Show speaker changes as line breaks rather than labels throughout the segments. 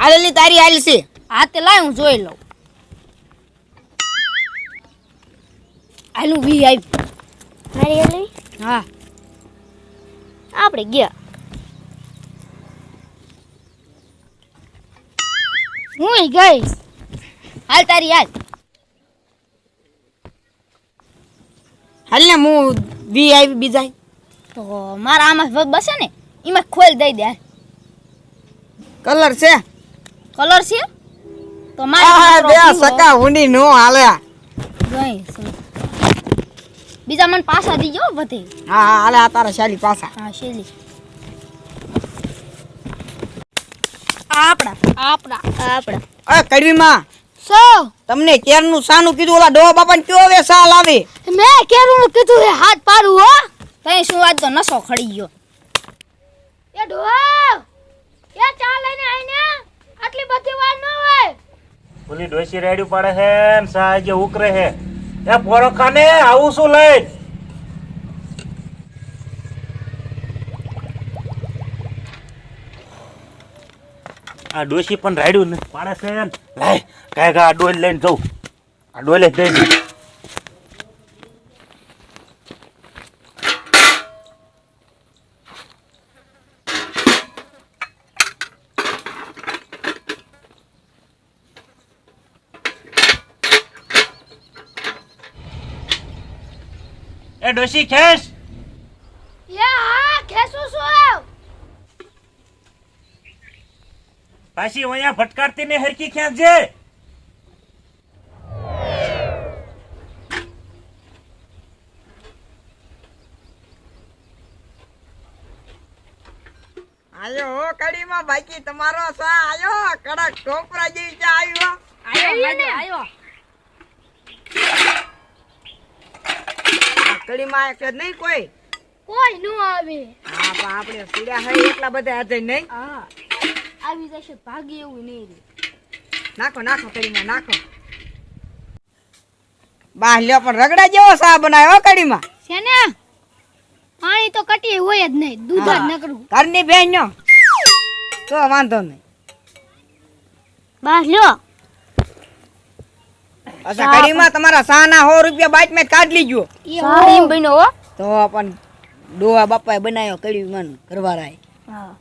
હાલેલી તારી હાલ છે
હાથે લાય હું જોઈ લઉં. આલું વી આવી
મારી એલી
હા.
આપણે ગયા.
હું ગઈ. હાલ તારી હાલ.
હાલ ને હું વી આવી બીજા
તો મારા આમાં બસે ને? એમાં ખોલ દઈ દે
કલર છે.
કલર છે? તો મારે
બે સકા ઊંડી નો હાલે. હા
બીજા મન પાછા દીજો બધે.
હા હાલે આ તારા શેલી પાસા
હા શેલી. આપડા આપડા આપડા
અ કડવીમાં.
સો
તમને કેરનું સાનું કીધું ઓલા ડોહા બાપાને કયો હવે સા લાવે
મેં કેરું કીધું હે હાથ પાડું હો. તઈ શું વાત તો નસો ખડી ગયો. એ ડોહા એ ચા લઈને આઈને આટલી બધી વાર ન હોય
ઓલી ડોસી રેડી પડે હે ને સાહેબ ઉકરે હે એ પોરખાને આવું શું લઈ? આ ડોસી પણ રાડ્યું ને પાડે છે લાય કાંઈ આ ડોલ લઈને જઉં. આ ડોલે જ એ ડોસી ખેસ
એ હા ખેસું છું.
પાછી અહીંયા ભટકાડતી ને હરકી ખેંચ જે
આયો હો કડીમાં બાકી તમારો સા આયો કડક ટોપરા જેવી ચા આવ્યો
આયો આયો.
કડીમાં એક જ નહીં કોઈ?
કોઈ નો આવે.
હા પણ આપણે પીડ્યા હોય એટલા બધા હાથે નહીં.
હા. આવી જશે ભાગી એવું નહીં રે.
નાખો નાખો કડીમાં નાખો. બાહ લ્યો પણ રગડા જેવો સા બનાવ્યો કડીમાં
છે ને પાણી તો કટી હોય જ નહીં દૂધ જ
હા.
નકરું.
ઘરની બેન તો વાંધો નહીં.
બસ લ્યો.
અચ્છા કડીમાં તમારા સાના સો રૂપિયા બાઈક મેં કાઢ લીજો
સારી બન્યો હો.
તો પણ ડોવા બાપાએ બનાવ્યો કડી મન કરવારાય
હા.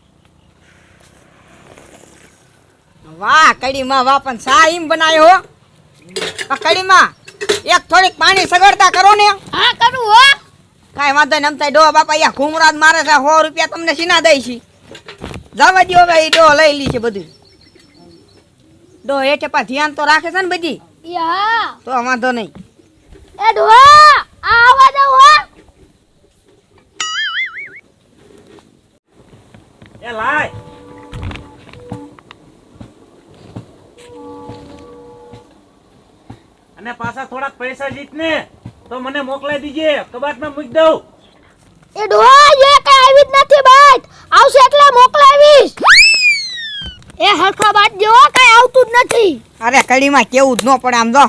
વાહ કડીમાં વાહ પણ સા એમ બનાવ્યો હો. આ કડીમાં એક થોડીક પાણી સગવડતા કરો ને.
હા કરું હો.
કાંઈ વાંધો નહીં અમતા ડોવા બાપા અહીંયા ઘુમરાજ મારે છે સો રૂપિયા તમને સીના દઈ છે. જવા દો હવે એ ડો લઈ લી છે બધું. ડો એ પા ધ્યાન તો રાખે છે ને બધી.
યા.
તો વાંધો નહીં.
એ ડોહા આ આવા દો હો.
એ લાય. અને પાછા થોડાક પૈસા જીત ને તો મને મોકલાઈ દીજે. કબાટમાં મૂકી દઉં.
એ ડોહા એ કઈ આવી જ નથી બાત આવશે એટલે મોકલાવીશ એ હરખા બાત જો કઈ આવતું જ નથી.
અરે કડીમાં કેવું જ ન પડે આમ જો.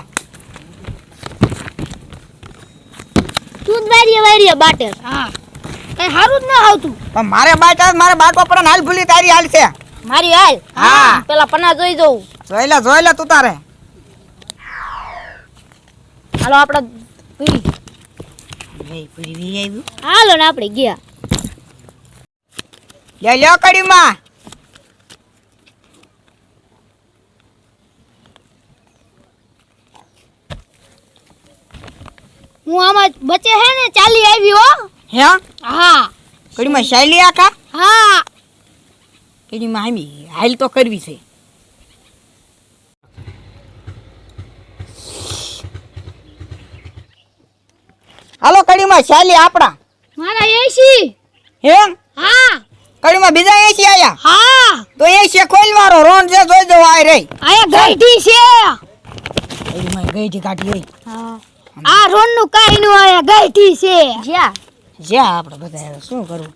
તું જ વેરીએ વારીએ બાટે. હા. કઈ હારું જ ન આવતું.
પણ મારે બાટે મારે બાટો પર હાલ ભૂલી તારી હાલ છે.
મારી હાલ?
હા.
પેલા પન્ના જોઈ જોઉં.
જોઈ લે જોઈ લે તું તારે.
હાલો આપણે
પૂરી આવ્યું
હાલો ને આપણે ગયા.
લે લ્યો કડીમાં.
હું આમાં બચે હે ને ચાલી આવી હો.
હે?
હા.
કડીમાં શૈલી આખા?
હા.
કડીમાં આમી હાલ તો કરવી છે. હાલો કડીમાં શૈલી આપણા.
મારા એસી.
હે?
હા.
કડીમાં બીજા એસી આયા?
હા.
તો એસી ખોલ મારો રોન છે જોઈ દો આય રે
આયા ગઈઢી છે.
કડીમાં ગઈ ટી કાઢી રહી.
આ રોડનું કાઈ નું આયા ગઈઠી છે. જ્યા.
જ્યાં આપણે બધા શું કરવું?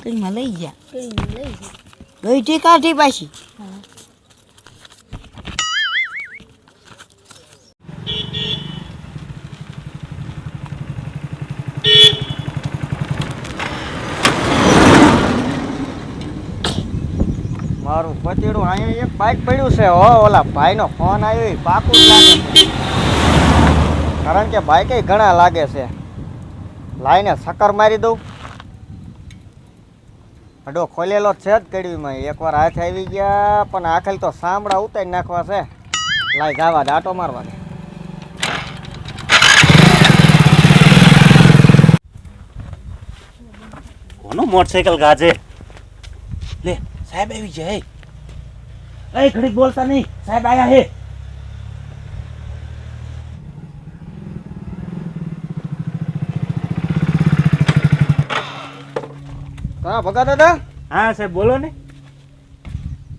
કડીમાં લઈ ગયા ગઈ ટી કાઢી પાછી.
મારું પતીડું અહીંયા એક બાઇક પડ્યું છે. હો ઓલા ભાઈનો ફોન આવ્યો પાકું લાગે કારણ કે બાઇકે ઘણા લાગે છે. લાઈને સકર મારી દઉં. અડો ખોલેલો જ છે જ કડવીમાં. એકવાર હાથ આવી ગયા પણ આખેલ તો સાંભળા ઉતારી નાખવા છે. લાઈ જવા દે આટો મારવા દે.
કોનું મોટરસાયકલ ગાજે? લે સાહેબ આવી જાય. એ ઘડીક બોલતા નહીં. સાહેબ આયા હે.
હા ભગા દાદા?
હા સાહેબ બોલો ને.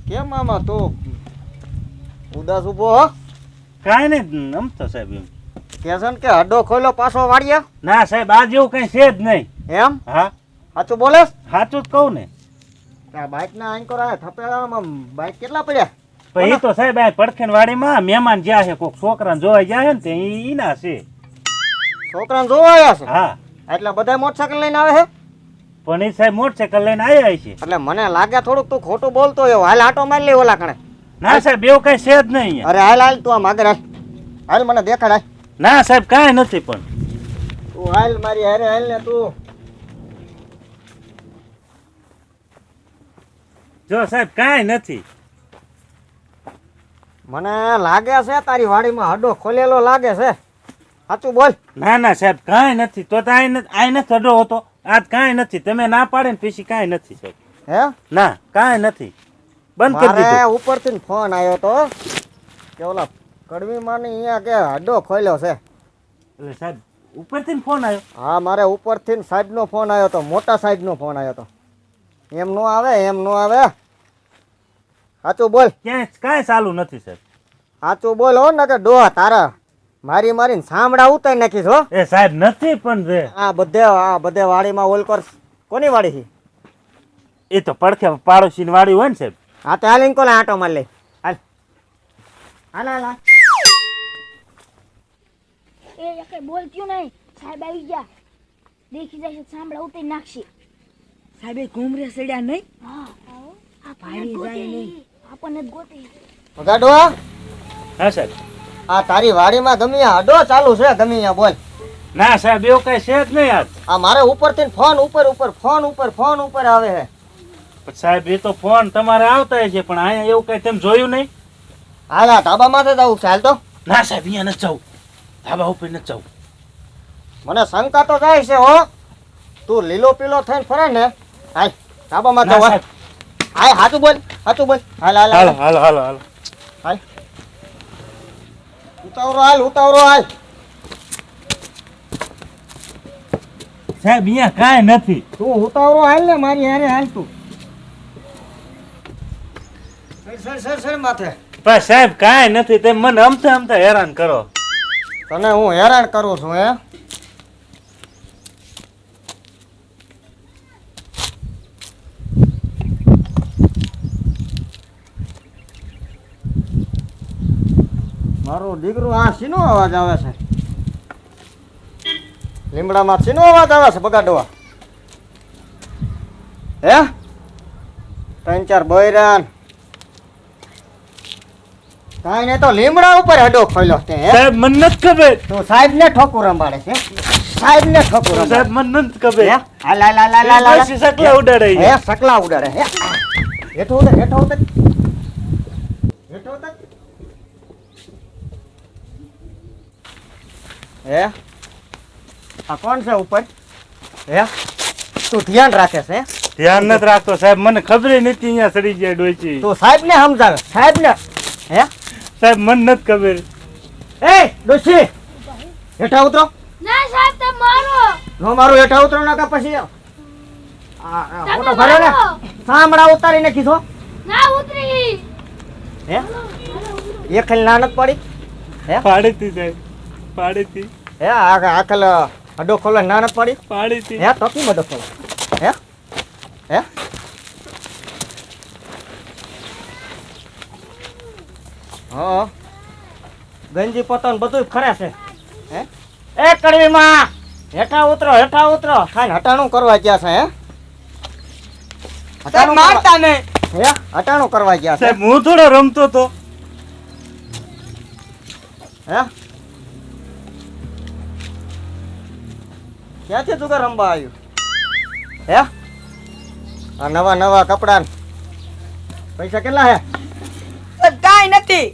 કેમ આમાં તું ઉદાસ ઊભો હો?
કાંઈ નહીં નમતો સાહેબ એમ.
કેસન કે હડો ખોલો પાછો વાળ્યા
ના સાહેબ આ જેવું કઈ છે જ નહીં.
એમ?
હા.
સાચું બોલે?
સાચું જ કહું ને.
આ બાઇક ના આંકર આ થપેલામાં બાઇક કેટલા પડ્યા?
પણ એ તો સાહેબ આ પડખેન વાડીમાં મહેમાન જ્યાં છે કોઈક છોકરાને જોવા ગયા છે ને તે ઈ છે.
છોકરાને જોવા આવ્યા છે?
હા.
એટલે બધા મોટરસાયકલ લઈને આવે છે?
પણ એ સાહેબ મોટરસાયકલ લઈને આવ્યા છે
એટલે મને લાગે થોડુંક તું ખોટું બોલતો હોય હાલ આટો મારી લે ઓલા કણે.
ના સાહેબ એવું કઈ છે જ નહીં
અરે હાલ હાલ તું આમ આગળ હાલ. હાલ મને દેખાડ હાલ.
ના સાહેબ કાંઈ નથી પણ.
તું હાલ મારી હારે હાલ ને તું.
જો સાહેબ કાંઈ નથી.
મને લાગે છે તારી વાડીમાં હડો ખોલેલો લાગે છે. સાચું બોલ.
ના ના સાહેબ કાંઈ નથી. તો તો આઈ નથી હડો હતો. આજ કાંઈ નથી. તમે ના પાડે ને પછી કાંઈ નથી સાહેબ.
હે?
ના કાંઈ નથી. બંધ કરી દીધું.
ઉપરથી ફોન આવ્યો તો. કે ઓલા કડવીમાં માની અહીંયા કે હડો ખોલ્યો છે.
એટલે સાહેબ ઉપરથી ફોન આવ્યો
હા મારે ઉપરથી સાહેબનો ફોન આવ્યો તો મોટા સાહેબનો ફોન આવ્યો તો. એમ નો આવે એમ નો આવે. સાચું બોલ.
ક્યાંય કાંઈ ચાલુ નથી સાહેબ.
સાચું બોલ હો ને કે ડોહા તારા. મારી મારીને સાંભળા ઉતારી નાખીશ હો.
એ સાહેબ નથી પણ રે
આ બધે આ બધે વાડીમાં ઓલકર કોની વાડી છે?
એ તો પડખે પાડોશીની વાડી હોય ને સાહેબ.
હા તો હાલ કોલે આટો માર લે. હાલ. હાલ હાલ.
એ એકે બોલતું નહીં? સાહેબ આવી ગયા. દેખી જાય છે સાંભળા ઉતરી નાખશે.
સાહેબે ઘૂમરે સડ્યા નહીં?
હા.
ભારી જાય નહીં.
આપણને ગોતે.
ગોતી
હા સાહેબ.
આ તારી વાડીમાં ગમે અડો ચાલુ છે ગમે બોલ.
ના સાહેબ એવું કઈ છે જ નહીં યાર
આ મારે ઉપરથી ફોન ઉપર ઉપર ફોન ઉપર ફોન ઉપર આવે છે.
સાહેબ એ તો ફોન તમારે આવતા છે પણ અહીંયા એવું કઈ તેમ જોયું નહીં?
હાલ આ ધાબામાં જ આવું ચાલ તો.
ના સાહેબ અહીંયા નથી જવું. ધાબા ઉપર નથી જવું.
મને શંકા તો જાય છે હો. તું લીલો પીલો થઈને ફરે ને હાલ ધાબામાં
ના
જવા હાય હાચું બોલ હાચું બોલ. હાલ. હાલ
હાલ
હાલ
હાલો. હાલો. હાલો
હાલ ઉતાવળો હાલ.
સાહેબ અહીંયા કાંઈ નથી.
તું ઉતાવળો હાલ ને મારી હારે હાલ તું. સર સર માથે.
પણ સાહેબ કાંઈ નથી તેમ મને અમથે અમથે હેરાન કરો.
તને હું હેરાન કરું છું હે? મારું દીકરો આ શીનો અવાજ આવે છે? લીમડામાં શીનો અવાજ આવે છે બગાડવા? હે? ત્રણ ચાર બૈરાન. કાંઈ ને તો લીમડા ઉપર હડો ખોલ્યો છે હે?
સાહેબ મન નથી ખબર.
તો સાહેબ ને ઠોકું રંબાડે છે સાહેબ ને ઠોકું
સાહેબ મન નથી ખબર.
હે? લા લા લા લા
લા. સકલા ઉડાડે
હે સકલા ઉડાડે હે? હેઠો ઉતર હેઠો ઉતર હેઠો ઉતર હે? આ કોણ છે ઉપર? હે? તું ધ્યાન રાખે છે હે?
ધ્યાન નથી રાખતો સાહેબ મને ખબર નથી અહીંયા સડી જાય ડોચી
તું સાહેબ ને સમજાવે સાહેબ ને હે?
સાહેબ મને નથી ખબર.
એ ડોચી હેઠા ઉતરો.
ના સાહેબ તમે મારો.
નો મારું હેઠા ઉતરો ના પછી આ ફોટો ભર્યો ને.
મારો.
સાંભળા ઉતારી નાખીશો
ના ઉતરી.
હે? એ ખાલી નાનક પડી. હે?
પાડીતી સાહેબ. પાડીતી.
હે આ આખલ અડો ખોલો ના નથી પડી?
પાડીતી.
હે તો કેમ અડો ખોલો? હે? હે? હા ગંજી પોતાનું બધું ખરે છે. હે? એ કડવીમાં! હેઠા ઉતરો હેઠા ઉતરો. ખાઈને હટાણું કરવા ગયા છે હે?
હટાણું મારતા નહીં.
હે? અટાણું કરવા ગયા છે.
હું થોડો રમતો તો?
હે? ક્યાંથી તું રમવા આવ્યું? હે? આ નવા નવા કપડા પૈસા કેટલા હે?
કાંઈ નથી.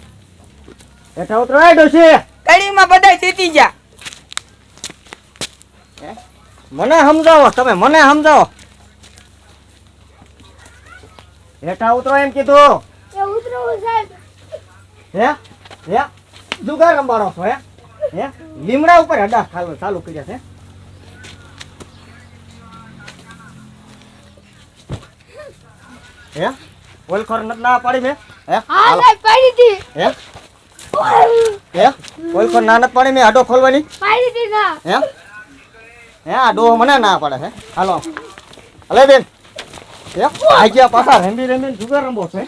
હેઠા ઉતરો એ છે
કડીમાં બધા સીતી ગયા.
મને સમજાવો તમે મને સમજાવો. હેઠા ઉતરો એમ કીધું.
એ ઉતરો સાહેબ.
હે? હે? જુગાર રમવાનો છો હે? હે? લીમડા ઉપર હડા ચાલુ ચાલુ કર્યા છે હે? ઓલખોર નથી ના પાડી મેં? હે?
હા
હાલો.
પાડી હતી
હે? હે? ઓલખોર ના નથી પાડી મેં હડો ખોલવાની?
પાડી હતી ના.
હે? હે આડો મને ના પાડે હે? હાલો. હલે બેન. હે? આઈ ગયા પાછા રમી રમીને જુગાર રમો છે.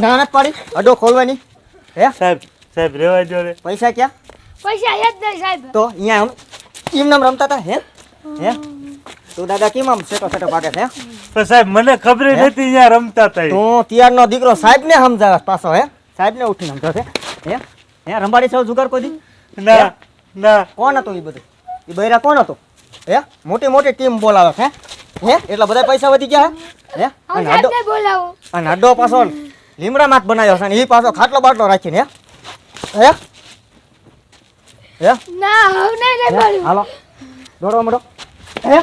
ના ના પાડી. અડો ખોલવાની. હે?
સાહેબ સાહેબ રેવા દો રે
પૈસા ક્યાં?
પૈસા યાદ નહીં સાહેબ.
તો અહીંયા આમ કેમ નામ રમતા હતા હે? હે? તું દાદા કેમ આમ સેટો સેટો પાકે છે હે?
પણ સાહેબ મને ખબર નથી અહીંયા રમતા હતા તો
તું તિયારનો દીકરો સાહેબ ને સમજાવે પાછો હે? સાહેબ ને ઉઠીને સમજાવે છે હે? હે રંબાડી સૌ જુગાર કોઈ દી?
ના ના.
કોણ હતું એ બધું? એ બૈરા કોણ હતો? હે? મોટી મોટી ટીમ બોલાવે છે હે? એટલા બધા પૈસા વધી ગયા હે? હે?
હું
અને
સાહેબ
આડો
ને બોલાવો.
અને આડો પાછો લીમડા માથ બનાવ્યો છે અને એ પાછો ખાટલો બાટલો રાખીને હે? હે? હે?
ના હવે નહીં બોલું
હાલો. દોડવા મળો હે?